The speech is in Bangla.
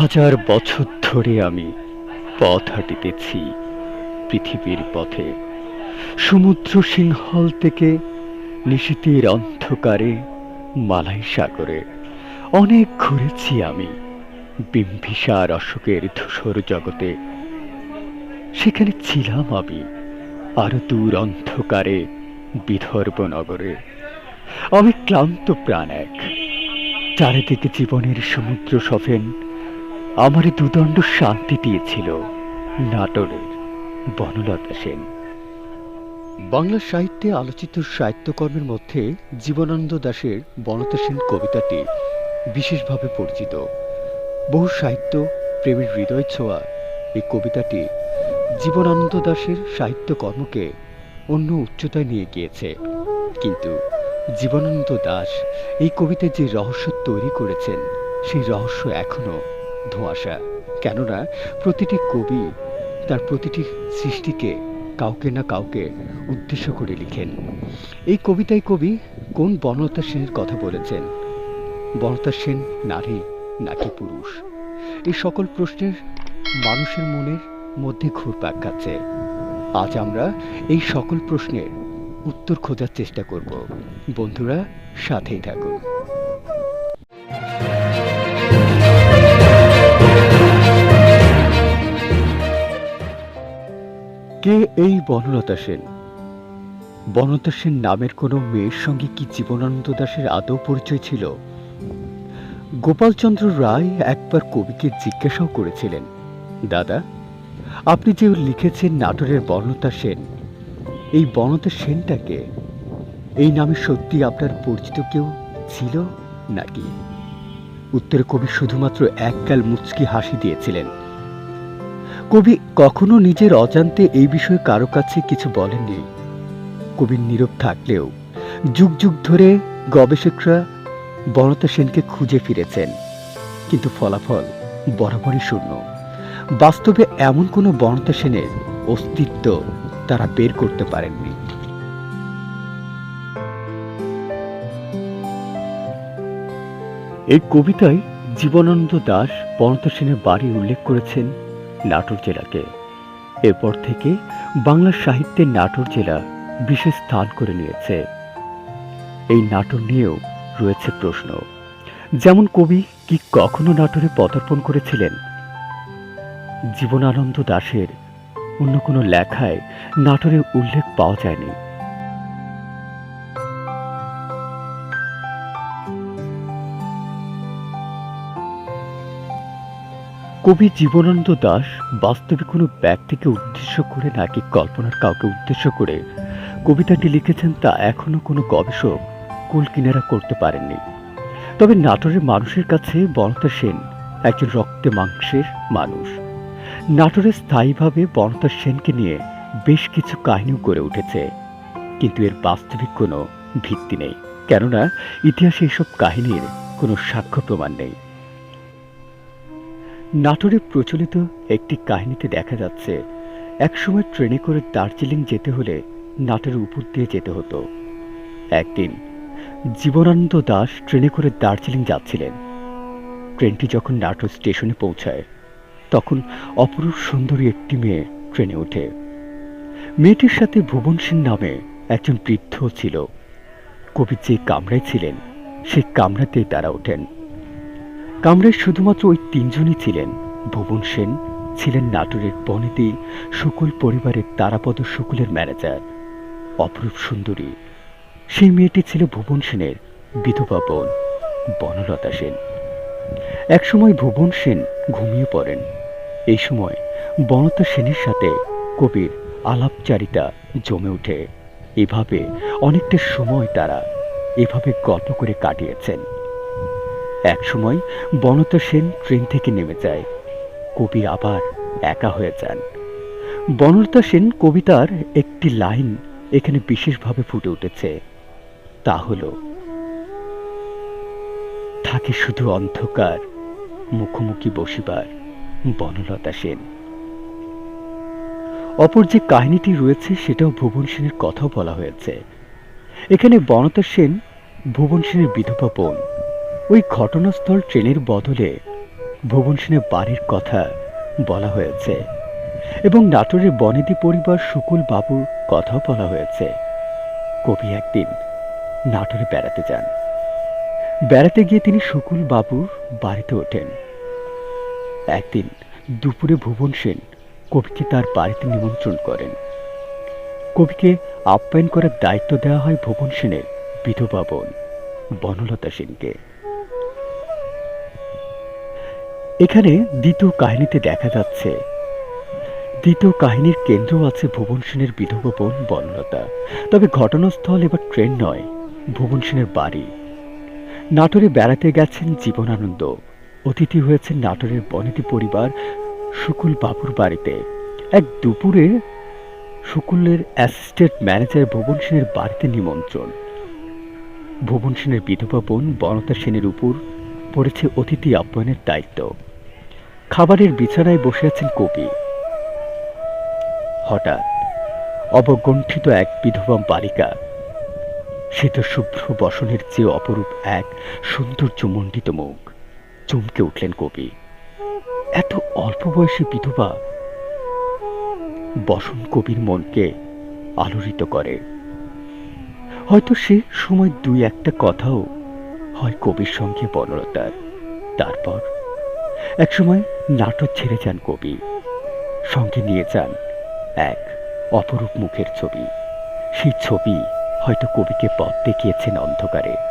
হাজার বছর ধরে আমি পথ হাঁটিতেছি পৃথিবীর পথে। সমুদ্র সিংহল থেকে নিশীতের অন্ধকারে মালাই সাগরে। অনেক ঘুরেছি আমি বিম্বিসার অশোকের ধূসর জগতে। সেখানে ছিলাম আমি আরও দূর অন্ধকারে বিদর্ভ নগরে। আমি ক্লান্ত প্রাণ এক। চারিদিকে জীবনের সমুদ্র সফেন আমার দুদণ্ড শান্তি দিয়েছিল, নাটোরের বনলতা সেন। বাংলা সাহিত্যে আলোচিত সাহিত্যকর্মের মধ্যে জীবনানন্দ দাশের বনলতা সেন কবিতাটি বিশেষভাবে পরিচিত। বহু সাহিত্য প্রেমের হৃদয় ছোঁয়া এই কবিতাটি জীবনানন্দ দাশের সাহিত্যকর্মকে অন্য উচ্চতায় নিয়ে গিয়েছে। কিন্তু জীবনানন্দ দাশ এই কবিতায় যে রহস্য তৈরি করেছেন, সেই রহস্য এখনও ধোঁয়াশা। কেননা প্রতিটি কবি তার প্রতিটি সৃষ্টিকে কাউকে না কাউকে উদ্দেশ্য করে লিখেন। এই কবিতায় কবি কোন বনলতা সেনের কথা বলেছেন? বনলতা সেন নারী, নাকি পুরুষ? এই সকল প্রশ্নের মানুষের মনের মধ্যে ঘুরপাক খাচ্ছে। আজ আমরা এই সকল প্রশ্নের উত্তর খোঁজার চেষ্টা করব। বন্ধুরা, সাথেই থাকুন। কে এই বনলতা সেন? বনলতা সেন নামের কোনো মেয়ের সঙ্গে কি জীবনানন্দ দাশের আদৌ পরিচয় ছিল? গোপালচন্দ্র রায় একবার কবিকে জিজ্ঞাসাও করেছিলেন, দাদা, আপনি যে লিখেছেন নাটোরের বর্ণতা সেন, এই বনতা সেনটাকে এই নামে সত্যি আপনার পরিচিত কেউ ছিল নাকি? উত্তরে কবি শুধুমাত্র এককাল মুচকি হাসি দিয়েছিলেন। কবি কখনো নিজের অজান্তে এই বিষয়ে কারও কাছে কিছু বলেননি। কবির নীরব থাকলেও যুগ যুগ ধরে গবেষকরা বনতা সেনকে খুঁজে ফিরেছেন। কিন্তু ফলাফল বরাবরই শূন্য। বাস্তবে এমন কোনো বনতা সেনের অস্তিত্ব তারা বের করতে পারেননি। এই কবিতায় জীবনানন্দ দাস বনতা সেনের বাড়ি উল্লেখ করেছেন। নাটোর জেলাকে। এরপর থেকে বাংলা সাহিত্যে নাটোর জেলা বিশেষ স্থান করে নিয়েছে। এই নাটোর নিয়েও রয়েছে প্রশ্ন। যেমন কবি কি কখনো নাটোরে পদার্পণ করেছিলেন? জীবনানন্দ দাশের অন্য কোনো লেখায় নাটোরের উল্লেখ পাওয়া যায়নি। কবি জীবনানন্দ দাশ বাস্তবে কোনো ব্যক্তিকে উদ্দেশ্য করে নাকি কল্পনার কাউকে উদ্দেশ্য করে কবিতাটি লিখেছেন তা এখনও কোনো গবেষক কুল কিনারা করতে পারেননি। তবে নাটোরের মানুষের কাছে বনতা সেন একজন রক্তে মাংসের মানুষ। নাটোরে স্থায়ীভাবে বনতা সেনকে নিয়ে বেশ কিছু কাহিনীও গড়ে উঠেছে, কিন্তু এর বাস্তবিক কোনো ভিত্তি নেই। কেননা ইতিহাসে এসব কাহিনীর কোনো সাক্ষ্য প্রমাণ নেই। নাটোরে প্রচলিত একটি কাহিনীতে দেখা যাচ্ছে, একসময় ট্রেনে করে দার্জিলিং যেতে হলে নাটোরের উপর দিয়ে যেতে হতো। একদিন জীবনানন্দ দাস ট্রেনে করে দার্জিলিং যাচ্ছিলেন। ট্রেনটি যখন নাটোর স্টেশনে পৌঁছায়, তখন অপরূপ সুন্দরী একটি মেয়ে ট্রেনে ওঠে। মেয়েটির সাথে ভুবন সিং নামে একজন বৃদ্ধ ছিল। কবি যে কামরায় ছিলেন, সেই কামরাতেই তারা ওঠেন। কামরায় শুধুমাত্র ওই তিনজনই ছিলেন। ভুবন সেন ছিলেন নাটোরের বনেদি শুকুল পরিবারের তারাপদ শুকুলের ম্যানেজার। অপরূপ সুন্দরী। সেই মেয়েটি ছিল ভুবন সেনের বিধবা বোন, বনলতা সেন। একসময় ভুবন সেন ঘুমিয়ে পড়েন। এই সময় বনতা সেনের সাথে কবির আলাপচারিতা জমে ওঠে। এভাবে অনেকটা সময় তারা এভাবে গল্প করে কাটিয়েছেন। এক সময় বনতা সেন ট্রেন থেকে নেমে যায়। কবি আবার একা হয়ে যান। বনলতা সেন কবিতার একটি লাইন এখানে বিশেষভাবে ফুটে উঠেছে। তা হল, থাকে শুধু অন্ধকার, মুখোমুখি বসিবার বনলতা সেন। অপর যে কাহিনীটি রয়েছে সেটাও ভুবন সেনের কথাও বলা হয়েছে। এখানে বনতা সেন ভুবন সেনের বিধবা বোন। ওই ঘটনাস্থল ট্রেনের বদলে ভুবন সেনের বাড়ির কথা বলা হয়েছে এবং নাটোরের বনেদি পরিবার শুকুল বাবুর কথাও বলা হয়েছে। কবি একদিন নাটোরে বেড়াতে যান। বেড়াতে গিয়ে তিনি শুকুল বাবুর বাড়িতে ওঠেন। একদিন দুপুরে ভুবন সেন কবিকে তার বাড়িতে নিমন্ত্রণ করেন। কবিকে আপ্যায়ন করার দায়িত্ব দেওয়া হয় ভুবন সেনের বিধবা বোন বনলতা সেনকে। এখানে দ্বিতীয় কাহিনীতে দেখা যাচ্ছে। দ্বিতীয় কাহিনীর কেন্দ্র আছে ভুবন সেনের বিধবা বোন বনলতা তবে ঘটনাস্থল এবার ট্রেন নয়, ভুবন সেনের বাড়ি। নাটোরে বেড়াতে গেছেন জীবনানন্দ। অতিথি হয়েছেন নাটোরের বনেদি পরিবার শুকুল বাবুর বাড়িতে। এক দুপুরে শুকুলের অ্যাসিস্ট্যান্ট ম্যানেজার ভুবন সেনের বাড়িতে নিমন্ত্রণ। ভুবন সেনের বিধবা বোন বনতা সেনের উপর পড়েছে অতিথি আপ্যায়নের দায়িত্ব। খাবারের বিছানায় বসে আছেন কবি। হঠাৎ অবগণ্ঠিত এক বিধবা বালিকা শ্বেত শুভ্র বসনের চেয়ে অপরূপ এক সৌন্দর্যমণ্ডিত মুখ, চমকে উঠলেন কবি। এত অল্প বয়সী বিধবা বসন কবির মনকে আলোড়িত করে। হয়তো সে সময় দুই একটা কথাও হয় কবির সঙ্গে বনলতার। তারপর একসময় নাটক ছেড়ে যান কবি। সঙ্গে নিয়ে যান এক অপরূপ মুখের ছবি। সেই ছবি হয়তো কবিকে পথ দেখিয়েছেন অন্ধকারে।